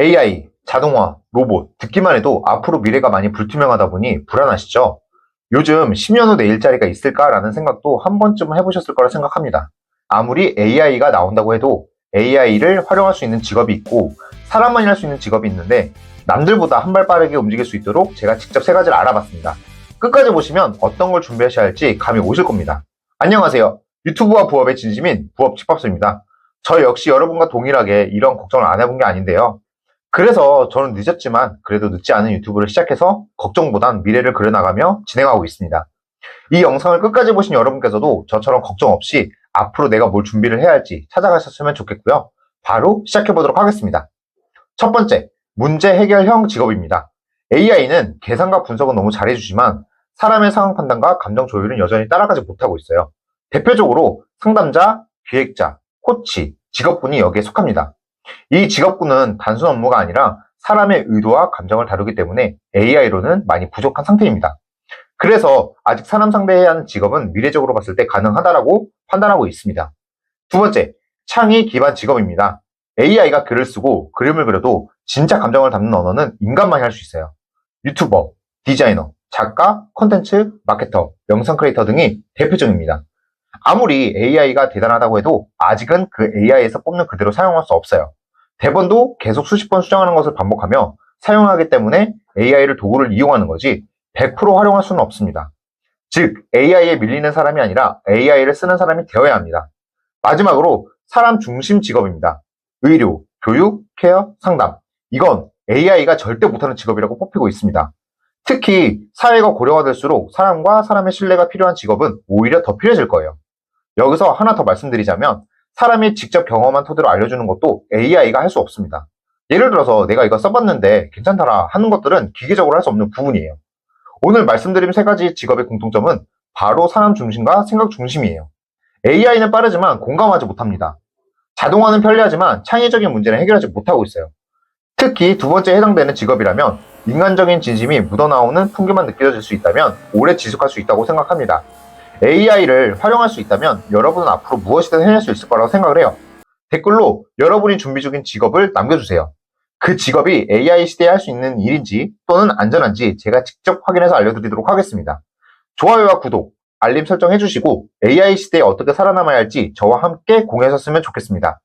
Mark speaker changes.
Speaker 1: AI, 자동화, 로봇, 듣기만 해도 앞으로 미래가 많이 불투명하다 보니 불안하시죠? 요즘 10년 후 내 일자리가 있을까라는 생각도 한 번쯤 해보셨을 거라 생각합니다. 아무리 AI가 나온다고 해도 AI를 활용할 수 있는 직업이 있고 사람만이 할 수 있는 직업이 있는데 남들보다 한 발 빠르게 움직일 수 있도록 제가 직접 세 가지를 알아봤습니다. 끝까지 보시면 어떤 걸 준비하셔야 할지 감이 오실 겁니다. 안녕하세요. 유튜브와 부업의 진심인 부업 집밥소입니다. 저 역시 여러분과 동일하게 이런 걱정을 안 해본 게 아닌데요. 그래서 저는 늦었지만 그래도 늦지 않은 유튜브를 시작해서 걱정보단 미래를 그려나가며 진행하고 있습니다. 이 영상을 끝까지 보신 여러분께서도 저처럼 걱정 없이 앞으로 내가 뭘 준비를 해야 할지 찾아가셨으면 좋겠고요. 바로 시작해보도록 하겠습니다. 첫 번째, 문제 해결형 직업입니다. AI는 계산과 분석은 너무 잘해주지만 사람의 상황 판단과 감정 조율은 여전히 따라가지 못하고 있어요. 대표적으로 상담자, 기획자, 코치, 직업군이 여기에 속합니다. 이 직업군은 단순 업무가 아니라 사람의 의도와 감정을 다루기 때문에 AI로는 많이 부족한 상태입니다. 그래서 아직 사람 상대해야 하는 직업은 미래적으로 봤을 때 가능하다라고 판단하고 있습니다. 두 번째, 창의 기반 직업입니다. AI가 글을 쓰고 그림을 그려도 진짜 감정을 담는 언어는 인간만이 할 수 있어요. 유튜버, 디자이너, 작가, 콘텐츠, 마케터, 영상 크리에이터 등이 대표적입니다. 아무리 AI가 대단하다고 해도 아직은 그 AI에서 뽑는 그대로 사용할 수 없어요. 대본도 계속 수십 번 수정하는 것을 반복하며 사용하기 때문에 AI를 도구를 이용하는 거지 100% 활용할 수는 없습니다. 즉, AI에 밀리는 사람이 아니라 AI를 쓰는 사람이 되어야 합니다. 마지막으로 사람 중심 직업입니다. 의료, 교육, 케어, 상담. 이건 AI가 절대 못하는 직업이라고 뽑히고 있습니다. 특히 사회가 고령화될수록 사람과 사람의 신뢰가 필요한 직업은 오히려 더 필요해질 거예요. 여기서 하나 더 말씀드리자면 사람이 직접 경험한 토대로 알려주는 것도 AI가 할 수 없습니다. 예를 들어서 내가 이거 써봤는데 괜찮더라 하는 것들은 기계적으로 할 수 없는 부분이에요. 오늘 말씀드린 세 가지 직업의 공통점은 바로 사람 중심과 생각 중심이에요. AI는 빠르지만 공감하지 못합니다. 자동화는 편리하지만 창의적인 문제는 해결하지 못하고 있어요. 특히 두 번째에 해당되는 직업이라면 인간적인 진심이 묻어나오는 풍기만 느껴질 수 있다면 오래 지속할 수 있다고 생각합니다. AI를 활용할 수 있다면 여러분은 앞으로 무엇이든 해낼 수 있을 거라고 생각을 해요. 댓글로 여러분이 준비 중인 직업을 남겨주세요. 그 직업이 AI 시대에 할 수 있는 일인지 또는 안전한지 제가 직접 확인해서 알려드리도록 하겠습니다. 좋아요와 구독, 알림 설정 해주시고 AI 시대에 어떻게 살아남아야 할지 저와 함께 공유하셨으면 좋겠습니다.